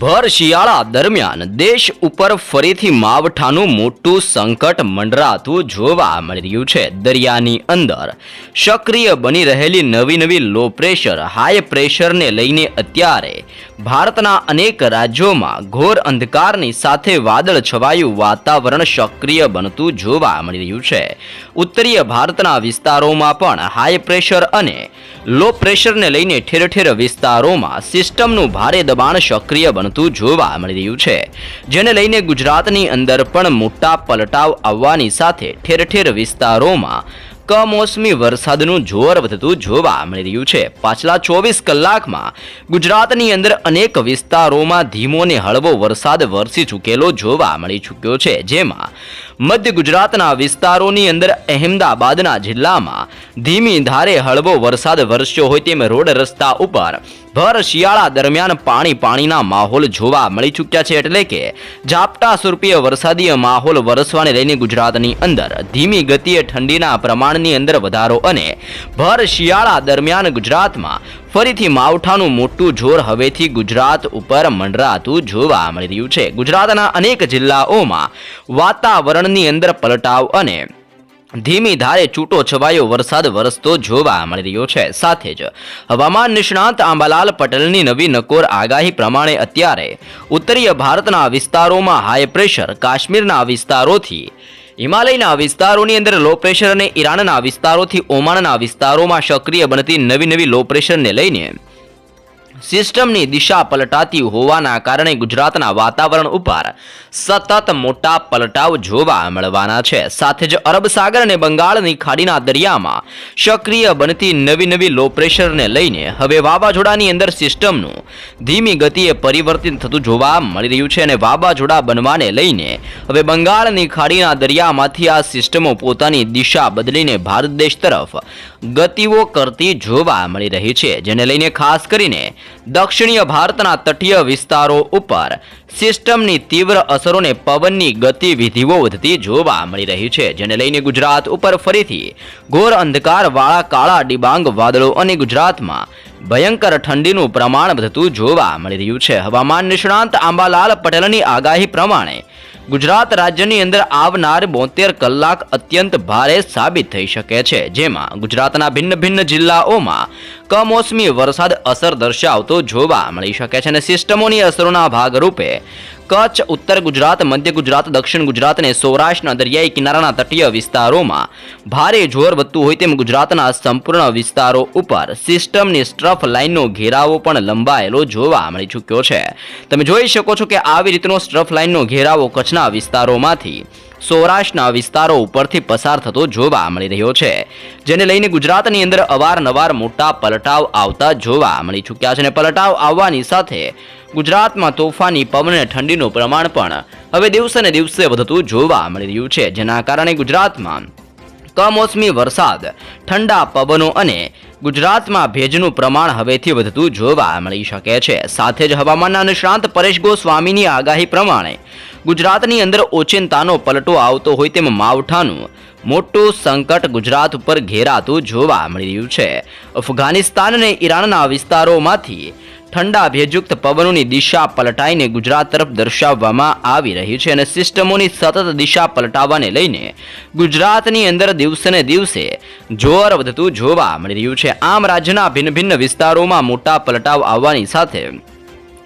ભર શિયાળા દરમિયાન દેશ ઉપર ફરીથી માવઠાનું મોટું સંકટ મંડરાતું જોવા મળી રહ્યું છે. દરિયાની અંદર સક્રિય બની રહેલી નવી નવી લો પ્રેશર હાઈ પ્રેશરને લઈને અત્યારે ભારતના અનેક રાજ્યોમાં ઘોર અંધકારની સાથે વાદળ છવાયું વાતાવરણ સક્રિય બનતું જોવા મળી રહ્યું છે. ઉત્તરીય ભારતના વિસ્તારોમાં પણ હાઈ પ્રેશર અને લો પ્રેશરને લઈને ઠેર ઠેર વિસ્તારોમાં સિસ્ટમનું ભારે દબાણ સક્રિય બનતું જોવા મળી રહ્યું છે. જેને લઈને ગુજરાતની અંદર પણ મોટા પલટાવ આવવાની સાથે ઠેર ઠેર વિસ્તારોમાં કમોસમી વરસાદનું જોર વધતું જોવા મળી રહ્યું છે. પાછલા ચોવીસ કલાકમાં ગુજરાતની અંદર અનેક વિસ્તારોમાં ધીમો ને હળવો વરસાદ વરસી ચૂકેલો જોવા મળી ચૂક્યો છે, જેમાં મધ્ય ગુજરાતના વિસ્તારોની અંદર અહેમદાબાદના જિલ્લામાં ધીમી ધારે હળવો વરસાદ વરસ્યો હોય તેમ રોડ રસ્તા ઉપર ભર શિયાળા દરમિયાન પાણી પાણીના માહોલ જોવા મળી ચૂક્યા છે એટલે કે ઝાપટા સ્વરૂપીય વરસાદીય માહોલ વરસવાને લઈને ગુજરાતની અંદર ધીમી ગતિએ ઠંડીના પ્રમાણની અંદર વધારો અને ભર શિયાળા દરમિયાન ગુજરાતમાં ફરીથી માવઠાનું મોટું જોર હવેથી ગુજરાત ઉપર મંડરાતું જોવા મળી રહ્યું છે. ગુજરાતના અનેક જિલ્લાઓમાં વાતાવરણની અંદર પલટાવ અને ધીમી ધારે છૂટો છવાયો વરસાદ વરસતો જોવા મળી રહ્યો છે. સાથે જ હવામાન નિષ્ણાંત આંબાલાલ પટેલની નવી નકોર આગાહી પ્રમાણે અત્યારે ઉત્તરીય ભારતના વિસ્તારોમાં હાઈ પ્રેશર કાશ્મીરના વિસ્તારોથી હિમાલયના વિસ્તારોની અંદર લો પ્રેશર અને ઈરાનના વિસ્તારોથી ઓમાનના વિસ્તારોમાં સક્રિય બનતી નવી નવી લો પ્રેશરને લઈને. સિસ્ટમની દિશા પલટાતી હોવાના કારણે ગુજરાતના વાતાવરણ ઉપર સતત મોટા પલટાવ જોવા મળવાના છે. સાથે જ અરબ સાગર અને બંગાળની ખાડીના દરિયામાં સક્રિય બનતી નવી નવી લો પ્રેશરને લઈને હવે વાવાઝોડાની અંદર સિસ્ટમનું ધીમી ગતિએ પરિવર્તન થતું જોવા મળી રહ્યું છે અને વાવાઝોડા બનવાને લઈને હવે બંગાળની ખાડીના દરિયામાંથી આ સિસ્ટમો પોતાની દિશા બદલીને ભારત દેશ તરફ ગતિઓ કરતી જોવા મળી રહી છે. જેને લઈને ખાસ કરીને દક્ષિણીય ભારતના તટીય વિસ્તારો ઉપર સિસ્ટમની તીવ્ર અસરોને પવનની ગતિવિધિઓ વધતી જોવા મળી રહી છે, જેને લઈને ગુજરાત ઉપર ફરીથી ઘોર અંધકારવાળા કાળા ડિબાંગ વાદળો અને ગુજરાતમાં ભયંકર ઠંડીનું પ્રમાણ વધતું જોવા મળી રહ્યું છે. હવામાન નિષ્ણાંત આંબાલાલ પટેલની આગાહી પ્રમાણે ગુજરાત રાજ્યની અંદર આવનાર બોતેર કલાક અત્યંત ભારે સાબિત થઈ શકે છે, જેમાં ગુજરાતના ભિન્ન ભિન્ન જિલ્લાઓમાં કમોસમી વરસાદ અસર દર્શાવતો જોવા મળી શકે છે અને સિસ્ટમોની અસરોના ભાગરૂપે કચ્છ, ઉત્તર ગુજરાત, મધ્ય ગુજરાત, દક્ષિણ ગુજરાત અને સૌરાષ્ટ્રના દરિયાઈ કિનારાના તટીય વિસ્તારોમાં ભારે જોર વધતું હોય તેમ ગુજરાતના સંપૂર્ણ વિસ્તારો ઉપર સિસ્ટમની સ્ટ્રફ લાઇનનો ઘેરાવો પણ લંબાયેલો જોવા મળી ચૂક્યો છે. તમે જોઈ શકો છો કે આવી રીતનો સ્ટ્રફ લાઇનનો ઘેરાવો કચ્છના વિસ્તારોમાંથી સૌરાષ્ટ્રના વિસ્તારો ઉપરથી પસાર થતો જોવા મળી રહ્યો છે, જેને લઈને ગુજરાતની અંદર અવારનવાર મોટા પલટાવ આવતા જોવા મળી ચૂક્યા છે અને પલટાવ આવવાની સાથે ગુજરાતમાં તોફાની, પવન અને ઠંડીનું પ્રમાણ પણ હવે દિવસે દિવસે વધતું જોવા મળી રહ્યું છે, જેના કારણે ગુજરાતમાં કમોસમી વરસાદ, ઠંડા પવનો અને ગુજરાતમાં ભેજનું પ્રમાણ હવેથી વધતું જોવા મળી શકે છે. સાથે જ હવામાનના નિષ્ણાંત પરેશ ગોસ્વામીની આગાહી પ્રમાણે ગુજરાતની અંદર ઓચિંતાનો પલટો આવતો હોય તેમ માવઠાનું મોટું સંકટ ગુજરાત ઉપર ઘેરાતું જોવા મળી રહ્યું છે. અફઘાનિસ્તાન અને ઈરાનના વિસ્તારોમાંથી ઠંડા ભેજયુક્ત પવનોની દિશા પલટાઈને ગુજરાત તરફ દર્શાવવામાં આવી રહી છે અને સિસ્ટમોની સતત દિશા પલટાવવાને લઈને ગુજરાતની અંદર દિવસે ને દિવસે જોર વધતું જોવા મળી રહ્યું છે. આમ રાજ્યના ભિન્ન ભિન્ન વિસ્તારોમાં મોટા પલટાવ આવવાની સાથે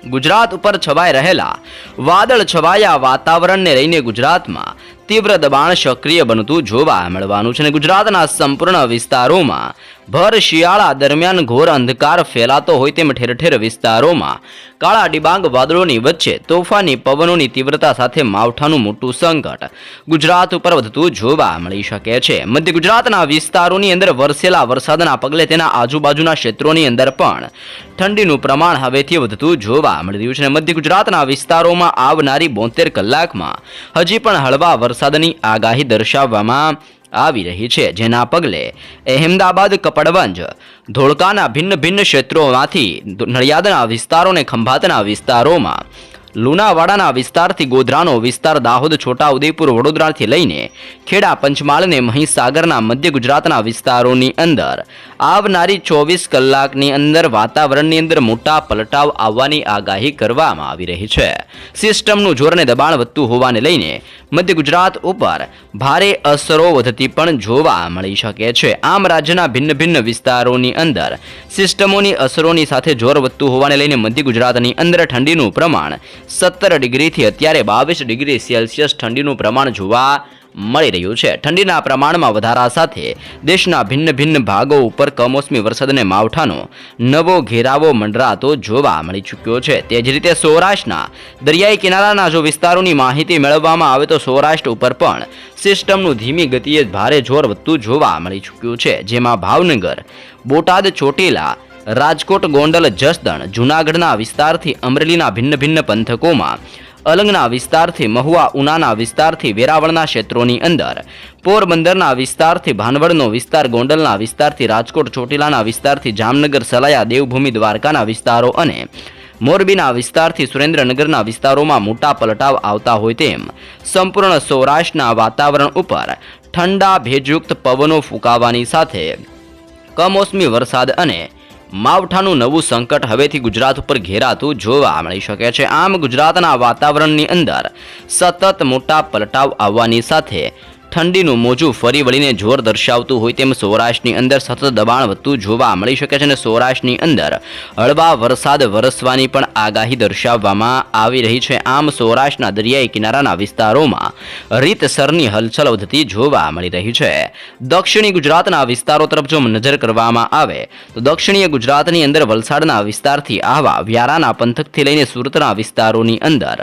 ગુજરાત ઉપર છવાઈ રહેલા વાદળ છવાયા વાતાવરણને લઈને ગુજરાતમાં તીવ્ર દબાણ સક્રિય બનતું જોવા મળવાનું છે અને ગુજરાતના સંપૂર્ણ વિસ્તારોમાં ભર શિયાળા દરમિયાન ઘોર અંધકાર ફેલાતો હોય તેમ ઠેર ઠેર વિસ્તારોમાં કાળા ડિબાંગ વાદળોની વચ્ચે તોફાની પવનોની તીવ્રતા સાથે માવઠાનું મોટું સંકટ ગુજરાત ઉપર વધતું જોવા મળી શકે છે. મધ્ય ગુજરાતના વિસ્તારોની અંદર વરસેલા વરસાદના પગલે તેના આજુબાજુના ક્ષેત્રોની અંદર પણ ઠંડીનું પ્રમાણ હવેથી વધતું જોવા મળી રહ્યું છે મધ્ય ગુજરાતના વિસ્તારોમાં આવનારી બોતેર કલાકમાં હજી પણ હળવા વરસાદની આગાહી દર્શાવવામાં આવી રહી છે. જેના પગલે અહેમદાબાદ કપડવંજ, ધોળકાના ભિન્ન ભિન્ન ક્ષેત્રોમાંથી નડિયાદના વિસ્તારો અને ખંભાતના વિસ્તારોમાં લુણાવાડાના વિસ્તારથી ગોધરાનો વિસ્તાર દાહોદ છોટા ઉદેપુર વડોદરાથી લઈને ખેડા પંચમહાલને મહીસાગરના મધ્ય ગુજરાતના વિસ્તારોની અંદર આવનારી ચોવીસ કલાકની અંદર વાતાવરણની અંદર મોટા પલટાવ આવવાની આગાહી કરવામાં આવી રહી છે. સિસ્ટમનું જોરને દબાણ વધતું હોવાને લઈને મધ્ય ગુજરાત ઉપર ભારે અસરો વધતી પણ જોવા મળી શકે છે. આમ રાજ્યના ભિન્ન ભિન્ન વિસ્તારોની અંદર સિસ્ટમોની અસરોની સાથે જોર વધતું હોવાને લઈને મધ્ય ગુજરાતની અંદર ઠંડીનું પ્રમાણ સત્તર ડિગ્રીથી અત્યારે બાવીસ ડિગ્રી સેલ્સિયસ ઠંડીનું પ્રમાણ જોવા મળી રહ્યું છે. ઠંડીના પ્રમાણમાં વધારા સાથે દેશના ભિન્ન ભિન્ન ભાગો ઉપર કમોસમી વરસાદને માવઠાનો નવો ઘેરાવો મંડરાતો જોવા મળી ચૂક્યો છે. તે જ રીતે સૌરાષ્ટ્રના દરિયાઈ કિનારાના જો વિસ્તારોની માહિતી મેળવવામાં આવે તો સૌરાષ્ટ્ર ઉપર પણ સિસ્ટમનું ધીમી ગતિએ ભારે જોર વધતું જોવા મળી ચૂક્યું છે. જેમાં ભાવનગર, બોટાદ, ચોટીલા રાજકોટ, ગોંડલ, જસદણ, જૂનાગઢના વિસ્તારથી અમરેલીના ભિન્ન ભિન્ન પંથકોમાં, અલંગના વિસ્તારથી મહુવા, ઉનાના વિસ્તારથી વેરાવળના ક્ષેત્રોની અંદર, પોરબંદરના વિસ્તારથી ભાનવડનો વિસ્તાર, ગોંડલના વિસ્તારથી રાજકોટ, ચોટીલાના વિસ્તારથી જામનગર, સલાયા, દેવભૂમિ, દ્વારકાના વિસ્તારો અને મોરબીના વિસ્તારથી સુરેન્દ્રનગરના વિસ્તારોમાં મોટા પલટાવ આવતા હોય તેમ, સંપૂર્ણ સૌરાષ્ટ્રના વાતાવરણ ઉપર ઠંડા, ભેજયુક્ત પવનો ફૂંકાવાની સાથે કમોસમી વરસાદ અને માવઠાનું નવું સંકટ હવેથી ગુજરાત ઉપર ઘેરાતું જોવા મળી શકે છે. આમ ગુજરાતના વાતાવરણની અંદર સતત મોટા પલટાવ આવવાની સાથે ઠંડીનું મોજું ફરી વળીને જોર દર્શાવતું હોય તેમ સૌરાષ્ટ્રની અંદર સતત દબાણ વધતું જોવા મળી શકે છે અને સૌરાષ્ટ્રની અંદર હળવા વરસાદ વરસવાની પણ આગાહી દર્શાવવામાં આવી રહી છે. આમ સૌરાષ્ટ્રના દરિયાઈ કિનારાના વિસ્તારોમાં રીતસરની હલચલ વધતી જોવા મળી રહી છે. દક્ષિણી ગુજરાતના વિસ્તારો તરફ જો નજર કરવામાં આવે, તો દક્ષિણીય ગુજરાતની અંદર વલસાડના વિસ્તારથી આવા વ્યારાના પંથકથી લઈને સુરતના વિસ્તારોની અંદર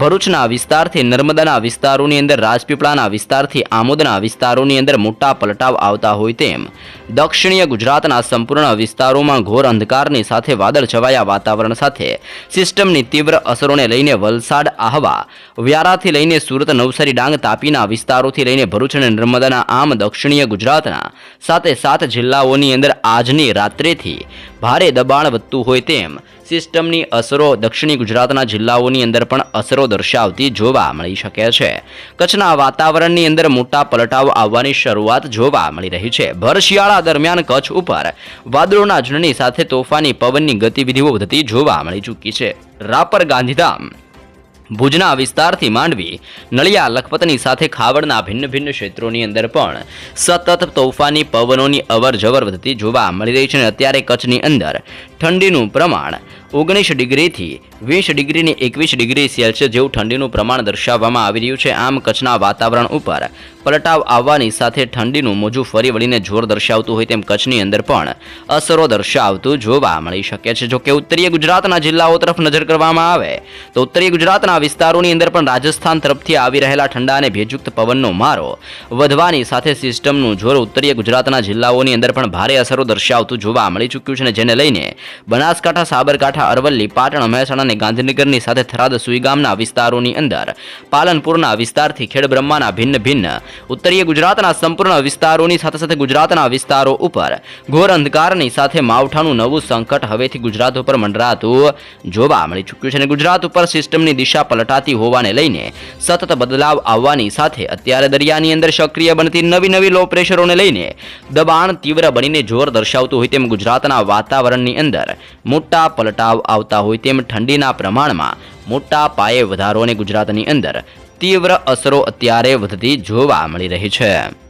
ભરૂચના વિસ્તારથી નર્મદાના વિસ્તારોની અંદર રાજપીપળાના વિસ્તારથી આમોદના વિસ્તારોની અંદર મોટા પલટાવ આવતા હોય તેમ. દક્ષિણીય ગુજરાતના સંપૂર્ણ વિસ્તારોમાં ઘોર અંધકારની સાથે વાદળ છવાયા વાતાવરણ સાથે. સિસ્ટમની તીવ્ર અસરોને લઈને વલસાડ, આહવા, વ્યારાથી લઈને સુરત, નવસારી, ડાંગ તાપીના વિસ્તારોથી લઈને ભરૂચ અને નર્મદાના આમ દક્ષિણીય ગુજરાતના સાથે સાત જિલ્લાઓની અંદર આજની રાત્રેથી ભારે દબાણ વધતું હોય તેમ સિસ્ટમની અસરો દક્ષિણી ગુજરાતના જિલ્લાઓની અંદર પણ અસરો દર્શાવતી જોવા મળી શકે છે. કચ્છના વાતાવરણની અંદર મોટા પલટાવ આવવાની શરૂઆત જોવા મળી રહી છે. ભર શિયાળા દરમિયાન કચ્છ ઉપર વાદળોના ઝુંડની સાથે તોફાની પવનની ગતિવિધિઓ વધતી જોવા મળી ચૂકી છે. રાપર ગાંધીધામ ભુજના વિસ્તારથી માંડવી, નળિયા, લખપતની સાથે ખાવડના ભિન્ન ભિન્ન ક્ષેત્રોની અંદર પણ સતત તોફાની પવનોની અવર જવર વધતી જોવા મળી રહી છે અને અત્યારે કચ્છની અંદર ઠંડીનું પ્રમાણ ઓગણીસ ડિગ્રીથી વીસ ડિગ્રીની એકવીસ ડિગ્રી સેલ્સિયસ જેવું ઠંડીનું પ્રમાણ દર્શાવવામાં આવી રહ્યું છે. આમ કચ્છના વાતાવરણ ઉપર પલટાવ આવવાની સાથે ઠંડીનું મોજું ફરી વળીને જોર દર્શાવતું હોય તેમ કચ્છની અંદર પણ અસરો દર્શાવતું જોવા મળી શકે છે. જોકે ઉત્તરીય ગુજરાતના જિલ્લાઓ તરફ નજર કરવામાં આવે તો ઉત્તરીય ગુજરાતના વિસ્તારોની અંદર પણ રાજસ્થાન તરફથી આવી રહેલા ઠંડા અને ભેજયુક્ત પવનનો મારો વધવાની સાથે સિસ્ટમનું જોર ઉત્તરીય ગુજરાતના જિલ્લાઓની અંદર પણ ભારે અસરો દર્શાવતું જોવા મળી ચૂક્યું છે. જેને લઈને બનાસકાંઠા, સાબરકાંઠા અરવલ્લી, પાટણ, મહેસાણા અને ગાંધીનગરની સાથે થરાદ સુઈગામના વિસ્તારોની અંદર પાલનપુરના વિસ્તારથી ખેડબ્રહ્માના ભિન્ન ભિન્ન. ઉત્તરીય ગુજરાતના સંપૂર્ણ વિસ્તારોની સાથે સાથે ગુજરાતના વિસ્તારો ઉપર ઘોર અંધકારની સાથે માવઠાનું નવું સંકટ હવેથી ગુજરાત ઉપર મંડરાતું જોવા મળી ચૂક્યું છે અને ગુજરાત ઉપર સિસ્ટમની દિશા પલટાતી હોવાને લઈને સતત બદલાવ આવવાની સાથે અત્યારે દરિયાની અંદર સક્રિય બનતી નવી નવી લો પ્રેશરોને લઈને દબાણ તીવ્ર બનીને જોર દર્શાવતું હોય તેમ ગુજરાતના વાતાવરણની અંદર મોટા પલટાવ આવતા હોય તેમ ઠંડીના પ્રમાણમાં મોટા પાયે વધારો અને ગુજરાતની અંદર તીવ્ર અસરો અત્યારે વધતી જોવા મળી રહી છે.